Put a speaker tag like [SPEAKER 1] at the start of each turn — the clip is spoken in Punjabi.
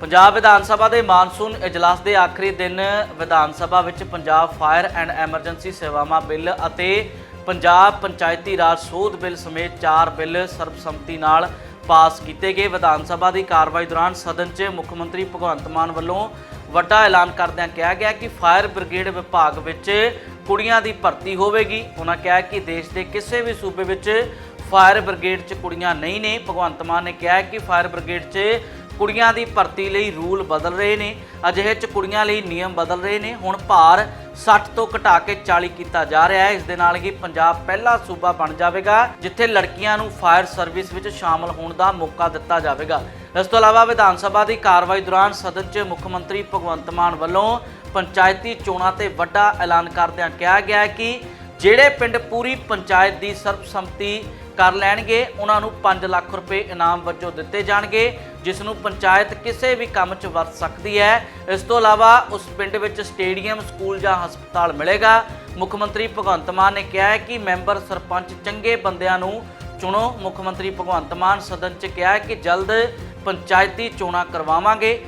[SPEAKER 1] ਪੰਜਾਬ ਵਿਧਾਨ ਸਭਾ ਦੇ ਮਾਨਸੂਨ ਇਜਲਾਸ ਦੇ ਆਖਰੀ ਦਿਨ ਵਿਧਾਨ ਸਭਾ ਵਿੱਚ ਪੰਜਾਬ ਫਾਇਰ ਐਂਡ ਐਮਰਜੈਂਸੀ ਸੇਵਾਵਾਂ ਬਿੱਲ ਅਤੇ ਪੰਜਾਬ ਪੰਚਾਇਤੀ ਰਾਜ ਸੋਧ ਬਿੱਲ ਸਮੇਤ ਚਾਰ ਬਿੱਲ ਸਰਬਸੰਮਤੀ ਨਾਲ ਪਾਸ ਕੀਤੇ ਗਏ। ਵਿਧਾਨ ਸਭਾ ਦੀ ਕਾਰਵਾਈ ਦੌਰਾਨ ਸਦਨ 'ਚ ਮੁੱਖ ਮੰਤਰੀ ਭਗਵੰਤ ਮਾਨ ਵੱਲੋਂ ਵੱਡਾ ਐਲਾਨ ਕਰਦਿਆਂ ਕਿਹਾ ਗਿਆ ਕਿ ਫਾਇਰ ਬ੍ਰਿਗੇਡ ਵਿਭਾਗ ਵਿੱਚ ਕੁੜੀਆਂ ਦੀ ਭਰਤੀ ਹੋਵੇਗੀ। ਉਹਨਾਂ ਕਿਹਾ ਕਿ ਦੇਸ਼ ਦੇ ਕਿਸੇ ਵੀ ਸੂਬੇ ਵਿੱਚ ਫਾਇਰ ਬ੍ਰਿਗੇਡ 'ਚ ਕੁੜੀਆਂ ਨਹੀਂ ਨੇ। ਭਗਵੰਤ ਮਾਨ ਨੇ ਕਿਹਾ ਕਿ ਫਾਇਰ ਬ੍ਰਿਗੇਡ 'ਚ ਕੁੜੀਆਂ ਦੀ ਭਰਤੀ ਲਈ ਰੂਲ ਬਦਲ ਰਹੇ ਨੇ, ਅਜਿਹੇ 'ਚ ਕੁੜੀਆਂ ਲਈ ਨਿਯਮ ਬਦਲ ਰਹੇ ਨੇ। ਹੁਣ ਭਾਰ 60 ਤੋਂ ਘਟਾ ਕੇ 40 ਕੀਤਾ ਜਾ ਰਿਹਾ ਹੈ। ਇਸ ਦੇ ਨਾਲ ਹੀ ਪੰਜਾਬ ਪਹਿਲਾ ਸੂਬਾ ਬਣ ਜਾਵੇਗਾ, ਜਿੱਥੇ ਲੜਕੀਆਂ ਨੂੰ ਫਾਇਰ ਸਰਵਿਸ ਵਿੱਚ ਸ਼ਾਮਲ ਹੋਣ ਦਾ ਮੌਕਾ ਦਿੱਤਾ ਜਾਵੇਗਾ। ਇਸ ਤੋਂ ਇਲਾਵਾ ਵਿਧਾਨ ਸਭਾ ਦੀ ਕਾਰਵਾਈ ਦੌਰਾਨ ਸਦਨ 'ਚ ਮੁੱਖ ਮੰਤਰੀ ਭਗਵੰਤ ਮਾਨ ਵੱਲੋਂ ਪੰਚਾਇਤੀ ਚੋਣਾਂ ਤੇ ਵੱਡਾ ਐਲਾਨ ਕਰਦਿਆਂ ਕਿਹਾ ਗਿਆ ਹੈ ਕਿ ਜਿਹੜੇ ਪਿੰਡ ਪੂਰੀ ਪੰਚਾਇਤ ਦੀ ਸਰਬਸੰਮਤੀ ਕਰ ਲੈਣਗੇ, ਉਹਨਾਂ ਨੂੰ 5 ਲੱਖ ਰੁਪਏ ਇਨਾਮ ਵਜੋਂ ਦਿੱਤੇ ਜਾਣਗੇ। ਜਿਸ ਨੂੰ ਪੰਚਾਇਤ ਕਿਸੇ ਵੀ ਕੰਮ 'ਚ ਵਰਤ ਸਕਦੀ ਹੈ। ਇਸ ਤੋਂ ਇਲਾਵਾ ਉਸ ਪਿੰਡ ਵਿੱਚ ਸਟੇਡੀਅਮ, ਸਕੂਲ ਜਾਂ ਹਸਪਤਾਲ ਮਿਲੇਗਾ। ਮੁੱਖ ਮੰਤਰੀ ਭਗਵੰਤ ਮਾਨ ਨੇ ਕਿਹਾ ਹੈ ਕਿ ਮੈਂਬਰ ਸਰਪੰਚ ਚੰਗੇ ਬੰਦਿਆਂ ਨੂੰ ਚੁਣੋ। ਮੁੱਖ ਮੰਤਰੀ ਭਗਵੰਤ ਮਾਨ ਸਦਨ 'ਚ ਕਿਹਾ ਕਿ ਜਲਦ ਪੰਚਾਇਤੀ ਚੋਣਾਂ ਕਰਵਾਵਾਂਗੇ।